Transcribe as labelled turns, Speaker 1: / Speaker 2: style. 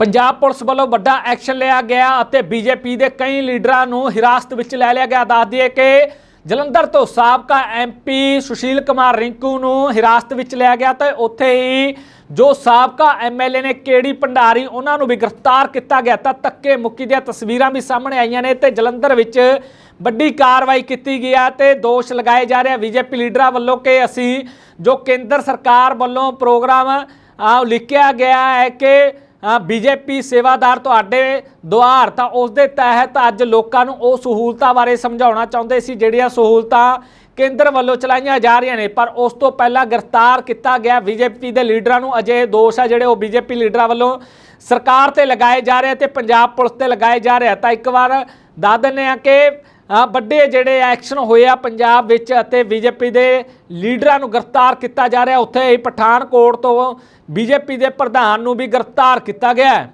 Speaker 1: Punjab police ਵੱਲੋਂ ਵੱਡਾ action ਲਿਆ ਗਿਆ ਅਤੇ ਬੀਜੇਪੀ ਦੇ ਕਈ ਲੀਡਰਾਂ ਨੂੰ ਹਿਰਾਸਤ ਵਿੱਚ ਲੈ ਲਿਆ ਗਿਆ। ਦੱਸ ਦਈਏ ਕਿ ਜਲੰਧਰ ਤੋਂ ਸਾਬਕਾ ਐਮਪੀ ਸੁਸ਼ੀਲ ਕੁਮਾਰ ਰਿੰਕੂ ਨੂੰ ਹਿਰਾਸਤ ਵਿੱਚ ਲਿਆ ਗਿਆ ਤੇ ਉੱਥੇ ਹੀ ਜੋ ਸਾਬਕਾ ਐਮਐਲਏ ਨੇ ਕੇੜੀ ਭੰਡਾਰੀ ਉਹਨਾਂ ਨੂੰ ਵੀ ਗ੍ਰਿਫਤਾਰ ਕੀਤਾ ਗਿਆ। ਤਾਂ ਤੱਕੇ ਮੁੱਕੀ ਦੀਆਂ ਤਸਵੀਰਾਂ ਵੀ ਸਾਹਮਣੇ ਆਈਆਂ ਨੇ ਤੇ ਜਲੰਧਰ ਵਿੱਚ ਵੱਡੀ ਕਾਰਵਾਈ ਕੀਤੀ ਗਈ ਹੈ ਤੇ ਦੋਸ਼ ਲਗਾਏ ਜਾ ਰਹੇ ਆ। ਬੀਜੇਪੀ ਲੀਡਰਾਂ ਵੱਲੋਂ ਕਿ ਅਸੀਂ ਜੋ ਕੇਂਦਰ ਸਰਕਾਰ ਵੱਲੋਂ ਪ੍ਰੋਗਰਾਮ ਆ ਲਿਖਿਆ ਗਿਆ ਹੈ ਕਿ ਬੀਜੇਪੀ ਸੇਵਾਦਾਰ ਤੁਹਾਡੇ ਦੁਆਰ ਤਾਂ ਉਸ ਦੇ ਤਹਿਤ ਅੱਜ ਲੋਕਾਂ ਨੂੰ ਉਹ ਸਹੂਲਤਾਂ ਬਾਰੇ ਸਮਝਾਉਣਾ ਚਾਹੁੰਦੇ ਸੀ, ਜਿਹੜੀਆਂ ਸਹੂਲਤਾਂ ਕੇਂਦਰ ਵੱਲੋਂ ਚਲਾਈਆਂ ਜਾ ਰਹੀਆਂ ਨੇ, ਪਰ ਉਸ ਤੋਂ ਪਹਿਲਾਂ ਗ੍ਰਿਫਤਾਰ ਕੀਤਾ ਗਿਆ ਬੀਜੇਪੀ ਦੇ ਲੀਡਰਾਂ ਨੂੰ ਅਜੇ ਦੋਸ਼ ਆ ਜਿਹੜੇ ਉਹ ਬੀਜੇਪੀ ਲੀਡਰਾਂ ਵੱਲੋਂ ਸਰਕਾਰ ਤੇ ਲਗਾਏ ਜਾ ਰਹੇ ਆ ਤੇ ਪੰਜਾਬ ਪੁਲਿਸ ਤੇ ਲਗਾਏ ਜਾ ਰਹੇ ਤਾਂ ਇੱਕ ਵਾਰ ਦੱਸ ਦਿੰਦੇ ਆ ਕਿ ਵੱਡੇ ਜਿਹੜੇ ਐਕਸ਼ਨ ਹੋਏ ਆ ਪੰਜਾਬ ਵਿੱਚ ਅਤੇ ਬੀਜੇਪੀ ਦੇ ਲੀਡਰਾਂ ਨੂੰ ਗ੍ਰਿਫਤਾਰ ਕੀਤਾ ਜਾ ਰਿਹਾ। ਉੱਥੇ ਹੀ ਪਠਾਨਕੋਟ ਤੋਂ ਬੀਜੇਪੀ ਦੇ ਪ੍ਰਧਾਨ ਨੂੰ ਵੀ ਗ੍ਰਿਫਤਾਰ ਕੀਤਾ ਗਿਆ